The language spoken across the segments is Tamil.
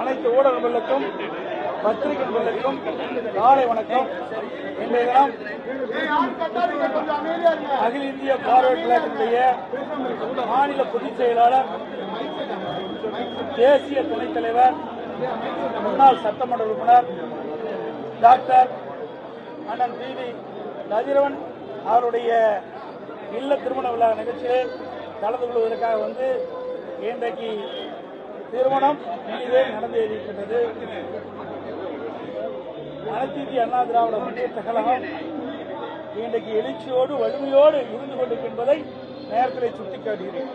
அனைத்து ஊடகங்களுக்கும் பத்திரிகைகளுக்கும் நாளை காலை வணக்கம். இன்றைய தினம் அகில இந்திய பார்வர்ட் கழகத்தினுடைய மாநில பொதுச் செயலாளர் தேசிய துணைத் தலைவர் முன்னாள் சட்டமன்ற உறுப்பினர் டாக்டர் அண்ணன் பி கதிரவன் அவருடைய இல்ல திருமண விழா நிகழ்ச்சியில் கலந்து கொள்வதற்காக வந்து இன்றைக்கு திருமணம் இனிதே நடந்தேறியிருக்கின்றது அனைத்து இந்திய அண்ணா திராவிட முன்னேற்ற கழகம் இன்றைக்கு எழுச்சியோடு வலிமையோடு இருந்து கொண்டிருக்கின்றதை நேரத்தில் சுட்டிக்காட்டுகிறேன்.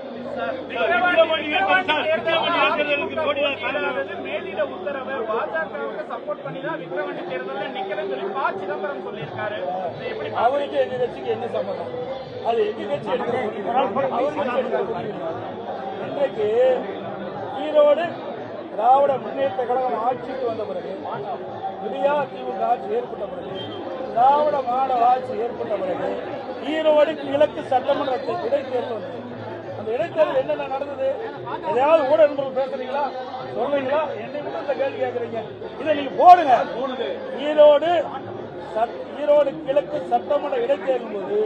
மேலிட உத்தரவை பாஜகவுக்கு சப்போர்ட் பண்ணி தான் தேர்தலில் நிக்கிறேன்னு சொல்லி சிதம்பரம் சொல்லியிருக்காரு அவருக்கு எங்க கட்சிக்கு என்ன சம்பந்தம் அது எங்க கட்சி இன்றைக்கு ஈரோடு திராவிட முன்னேற்ற கழகம் ஆட்சிக்கு வந்த பிறகு விடியா திமுக ஆட்சி ஏற்பட்ட பிறகு திராவிட மாடல் ஆட்சி ஏற்பட்ட பிறகு ஈரோடு கிழக்கு சட்டமன்றத்தை இடைத்தேர்தல் வந்தது அந்த இடைத்தேர்தல் என்னென்ன நடந்தது? எதையாவது ஊடக நண்பர்கள் பேசுறீங்களா? சொல்றீங்களா? என்னை மட்டும் இந்த கேள்வி கேட்கறீங்க. இதை நீங்க போடுங்க. ஈரோடு ஈரோடு கிழக்கு சட்டமன்ற இடைத்தேர்தல் போது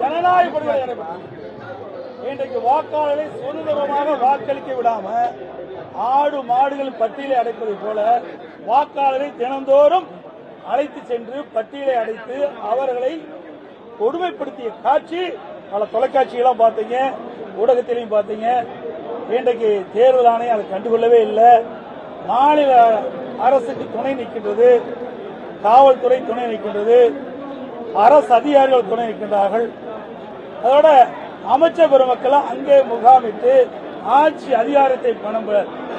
ஜனநாயக படுகொலை நடைபெற்றது. இன்றைக்கு வாக்காளர்களை சுதந்திரமாக வாக்களிக்க விடாம ஆடு மாடுகள் பட்டியலை அடைப்பதை போல வாக்காளரை தினந்தோறும் அழைத்து சென்று பட்டியலை அடைத்து அவர்களை கொடுமைப்படுத்திய காட்சி பல தொலைக்காட்சியெல்லாம் பார்த்தீங்க. ஊடகத்திலையும் பார்த்தீங்க. இன்றைக்கு தேர்தல் ஆணையம் அதை கண்டுகொள்ளவே இல்லை. மாநில அரசுக்கு துணை நிற்கின்றது. காவல்துறை துணை நிற்கின்றது. அரசு அதிகாரிகள் துணை நிற்கின்றார்கள். அதோட அமைச்சர் பெருமக்கள் அங்கே முகாமிட்டு ஆட்சி அதிகாரத்தை பணம்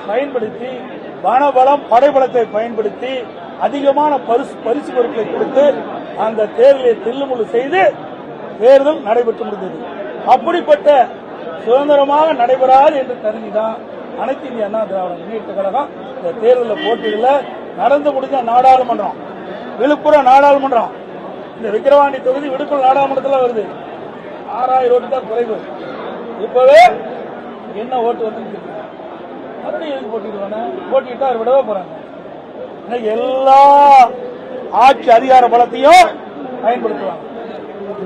பயன்படுத்தி வனபலம் படைபலத்தை பயன்படுத்தி அதிகமான பரிசு பரிசு பொருட்களை கொடுத்து அந்த தேர்தலை தில்லுமுள்ளு செய்து தேர்தல் நடைபெற்று முடிந்தது. அப்படிப்பட்ட சுதந்திரமாக நடைபெறாது என்று கருதிதான் அனைத்து இந்திய அண்ணா திராவிட முன்னேற்ற கழகம் இந்த தேர்தலில் போட்டியிடல. நடந்து முடிஞ்ச நாடாளுமன்றம் விழுப்புரம் நாடாளுமன்றம் இந்த விக்கிரவாண்டி தொகுதி விழுப்புரம் நாடாளுமன்றத்தில் வருது. ஆறாயிரம் ஓட்டு தான் குறைவு. இப்பவே என்ன ஓட்டு வந்து மறுபடியும் எதுக்கு போட்டிடுவானே போட்டிட்டா அவர் விடவே போறாங்க. இன்னைக்கு எல்லா ஆட்சி அதிகார பலத்தையும் பயன்படுத்துவாங்க.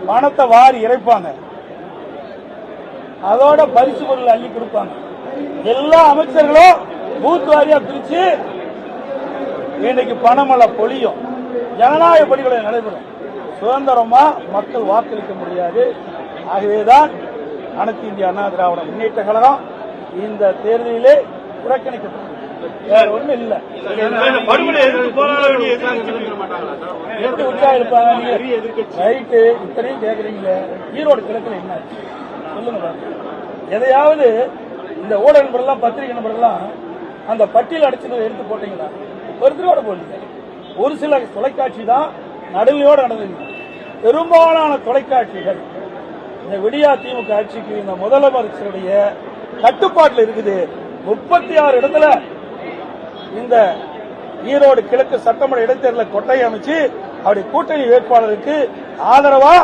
பணத்தை வாரி இறைப்பாங்க. அதோட பரிசு பொருள் அள்ளி கொடுப்பாங்க. எல்லா அமைச்சர்களும் பூத் வாரியா பிரிச்சு இன்னைக்கு பணமழை பொழியும். ஜனநாயக பணிகளை நடைபெறும். சுதந்திரமா மக்கள் வாக்களிக்க முடியாது. ஆகவேதான் அனைத்து இந்திய அண்ணா திராவிட முன்னேற்ற கழகம் இந்த தேர்தலிலே புறக்கணிக்கப்பட்டது வேற ஒண்ணும் இல்ல. எப்படி உற்சாகம் இருப்பாங்க ரைட்டு இத்தனையும் கேக்குறீங்களே. ஈரோடு கிழக்குல என்ன? சொல்லுங்க எதையாவது இந்த ஊடக நண்பர்கள்லாம் பத்திரிகை நண்பர்கள்லாம் அந்த பட்டியல் அடிச்சதை எடுத்து போட்டீங்கன்னா ஒருத்தரோட போடல ஒரு சில தொலைக்காட்சி தான் நடுநிலையோட நடந்தது. பெரும்பாலான தொலைக்காட்சிகள் இந்த விடியா திமுக ஆட்சிக்கு இந்த முதலமைச்சருடைய கட்டுப்பாட்டில் இருக்குது. முப்பத்தி ஆறு இடத்துல இந்த ஈரோடு கிழக்கு சட்டமன்ற இடைத்தேர்தல கொட்டை அமைச்சு அவருடைய கூட்டணி வேட்பாளருக்கு ஆதரவா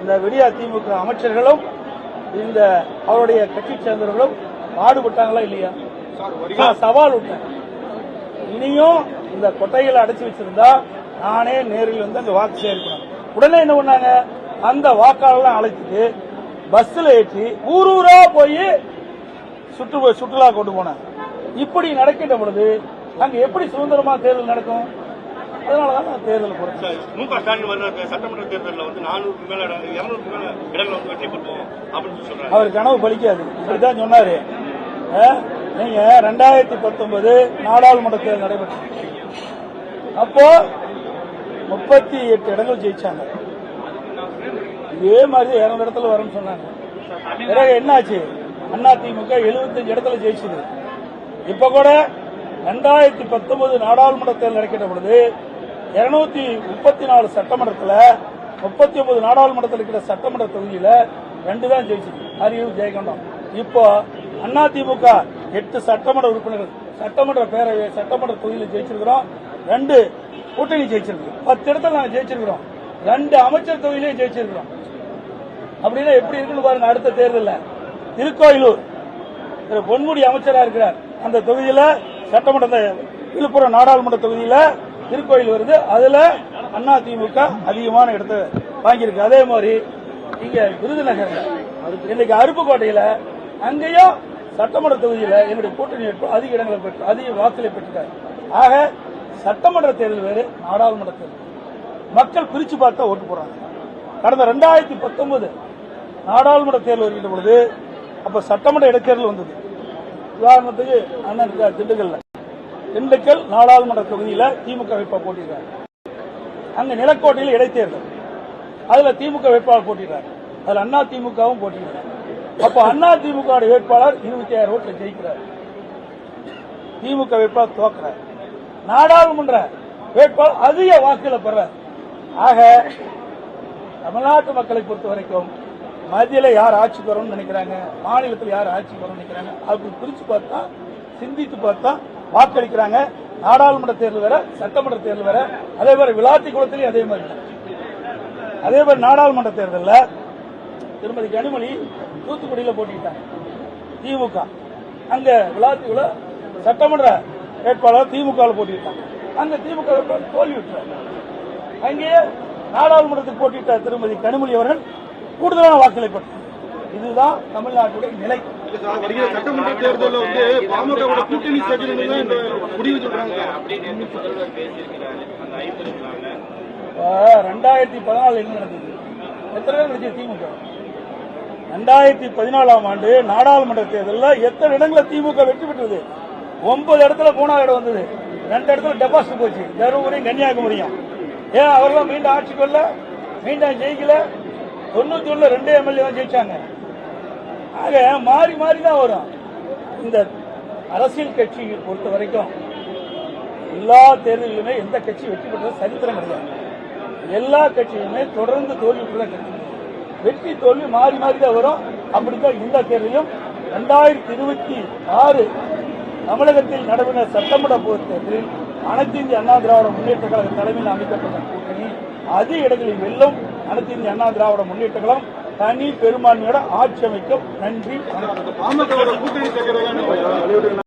இந்த விடியா திமுக அமைச்சர்களும் இந்த அவருடைய கட்சி சேர்ந்தவர்களும் பாடுபட்டாங்களா இல்லையா? சவால் விட்டேன் இனியும் இந்த கொட்டைகளை அடைச்சு வச்சிருந்தா நானே நேரில் வந்து அங்க வாக்கு சேர்க்கணும் உடனே என்ன பண்ணாங்க? அந்த வாக்காளர்லாம் அழைச்சிட்டு பஸ்ல ஏற்றி ஊர் ஊரா போய் சுற்று சுற்றுலா கொண்டு போனாங்க. இப்படி நடக்கின்ற பொழுது அங்க எப்படி சுதந்திரமா தேர்தல் நடக்கும்? அதனாலதான் நான் தேர்தல் குறைச்சேன் மு க ஸ்டாலின் வர்ற சட்டமன்ற தேர்தலில் வந்து நானூறுக்கு மேல இருநூறுக்கு மேல இடங்களை வந்து வெற்றி பெறுவோம் அப்படின்னு சொல்றாரு. அவர் கனவு பலிக்காது. இப்படித்தான் சொன்னாரு. நீங்க ரெண்டாயிரத்தி பத்தொன்பது நாடாளுமன்ற தேர்தல் நடைபெற்றது. அப்போ முப்பத்தி எட்டு இடங்கள் ஜெயிச்சாங்க. இதே மாதிரி இருநூறு இடத்துல வரும்னு சொன்னாங்க. பிறகு என்னாச்சு? அண்ணா திமுக 75 இடத்துல ஜெயிச்சது. இப்ப கூட ரெண்டாயிரத்தி பத்தொன்பது நாடாளுமன்ற தேர்தல் நடக்கின்ற பொழுது இருநூத்தி முப்பத்தி நாலு சட்டமன்றத்தில் முப்பத்தி ஒன்பது நாடாளுமன்றத்தில் இருக்கிற சட்டமன்ற தொகுதியில ரெண்டு தான் ஜெயிச்சது. அரியூர் ஜெயகண்டம் இப்போ அதிமுக எட்டு சட்டமன்ற உறுப்பினர்கள் சட்டமன்ற பேரவை சட்டமன்ற தொகுதியில் ஜெயிச்சிருக்கிறோம். ரெண்டு கூட்டணி ஜெயிச்சிருக்கு பத்து இடத்துல நாங்கள் ஜெயிச்சிருக்கிறோம். ரெண்டு அமைச்சர் தொகுதியிலையும் ஜெயிச்சிருக்கிறோம். அப்படின்னா எப்படி இருக்குன்னு பாருங்க அடுத்த தேர்தலில். திருக்கோயிலூர். திரு பொன்முடி அமைச்சராக இருக்கிறார். அந்த தொகுதியில் சட்டமன்ற விழுப்புரம் நாடாளுமன்ற தொகுதியில் திருக்கோயில் வருது. அதுல அண்ணா திமுக அதிகமான இடத்தை வாங்கியிருக்கு. அதே மாதிரி இங்க விருதுநகர்ல இன்னைக்கு அருப்புக்கோட்டையில அங்கேயும் சட்டமன்ற தொகுதியில என்னுடைய கூட்டணி அதிக இடங்களை பெற்று அதிக வாக்குகளை பெற்றிருக்காரு. ஆக சட்டமன்ற தேர்தல் வேறு நாடாளுமன்ற தேர்தல். மக்கள் பிரிச்சு பார்த்தா ஓட்டு போடுறாங்க. கடந்த ரெண்டாயிரத்தி பத்தொன்பது நாடாளுமன்ற தேர்தல் வருகின்ற பொழுது அப்ப சட்டமன்ற இடைத்தேர்தல் வந்தது. உதாரணத்துக்கு அண்ணன் திண்டுக்கல்ல. திண்டுக்கல் நாடாளுமன்ற தொகுதியில திமுக வேட்பாளர் போட்டிருக்காரு அங்கே நிலக்கோட்டையில் இடைத்தேர்தல். அதுல திமுக வேட்பாளர் போட்டிடுறாரு அதுல அண்ணா திமுகவும் போட்டிருக்காரு அப்ப அண்ணா திமுக வேட்பாளர் இருபத்தி ஆயிரம் ஓட்டில் ஜெயிக்கிறார். திமுக வேட்பாளர் தோக்கிறார் நாடாளுமன்ற வேட்பாளர் அதிக வாக்குகளை பெறார். ஆக தமிழ்நாட்டு மக்களை பொறுத்த வரைக்கும் மத்தியில் யார் ஆட்சிக்கு வரும்னு நினைக்கிறாங்க? மாநிலத்தில் யார் ஆட்சிக்கு வரும்னு நினைக்கிறாங்க? அப்படி பிரித்து பார்த்தா சிந்தித்து பார்த்தா வாக்களிக்கிறாங்க. நாடாளுமன்ற தேர்தல் வேற சட்டமன்ற தேர்தல் வேற. அதே மாதிரி விளாத்தி குளத்திலையும் அதே மாதிரி. அதே மாதிரி நாடாளுமன்ற தேர்தலில் திருமதி கனிமொழி தூத்துக்குடியில போட்டிட்டாங்க திமுக. அங்க விளாத்திக்குள்ள சட்டமன்ற வேட்பாளர் திமுக போட்டிட்டாங்க அங்க திமுக வேட்பாளர் தோல்வி அங்கேயே நாடாளுமன்றத்துக்கு போட்டியிட்ட திருமதி கனிமொழி அவர்கள் கூடுதலான வாக்குகளை பெற்றார். இதுதான் தமிழ்நாட்டுடைய நிலை. வருகிற சட்டமன்ற தேர்தலில் வந்து பாமக கூட்டணி சேர்க்கணும் தான் இந்த முடிவு சொல்றாங்க ரெண்டாயிரத்தி பதினாலு என்ன நடந்தது? எத்தனை பேர் திமுக? ரெண்டாயிரத்தி பதினாலாம் ஆண்டு நாடாளுமன்ற தேர்தலில் எத்தனை இடங்களில் திமுக வெற்றி பெற்றது? ஒன்பது இடத்துல மூணாவது இடம் வந்தது. ரெண்டு இடத்துல டெபாசிட் போச்சு. தருமபுரியும் கன்னியாகுமரியும். ஏன் அவர்களும் மீண்டும் ஆட்சிக்கு வரல? மீண்டும் ஜெயிக்கல? தொண்ணூத்தி ஒண்ணுல ரெண்டே எம்எல்ஏ தான் ஜெயிச்சாங்க. ஆக மாறி மாறி தான் வரும். இந்த அரசியல் கட்சியை பொறுத்த வரைக்கும் எல்லா தேர்தலிலுமே எந்த கட்சி வெற்றி பெற்றது சரித்திரம் கிடையாது. எல்லா கட்சியுமே தொடர்ந்து தோல்வி பெற்ற கட்சி. வெற்றி தோல்வி மாறி மாறி தான் வரும். அப்படித்தான் இந்த தேர்தலும் ரெண்டாயிரத்தி இருபத்தி ஆறு தமிழகத்தில் நடைபெற்ற சட்டமன்ற பொதுத் தேர்தலில் அனைத்து இந்திய அண்ணா திராவிட முன்னேற்ற கழக தலைமையில் அமைக்கப்பட்ட கூட்டணி அதிக இடங்களில் வெல்லும் அனைத்து இந்திய அண்ணா திராவிட முன்னேற்ற கழகம் தனி பெரும்பான்மையோட ஆட்சி அமைக்கும் நன்றி.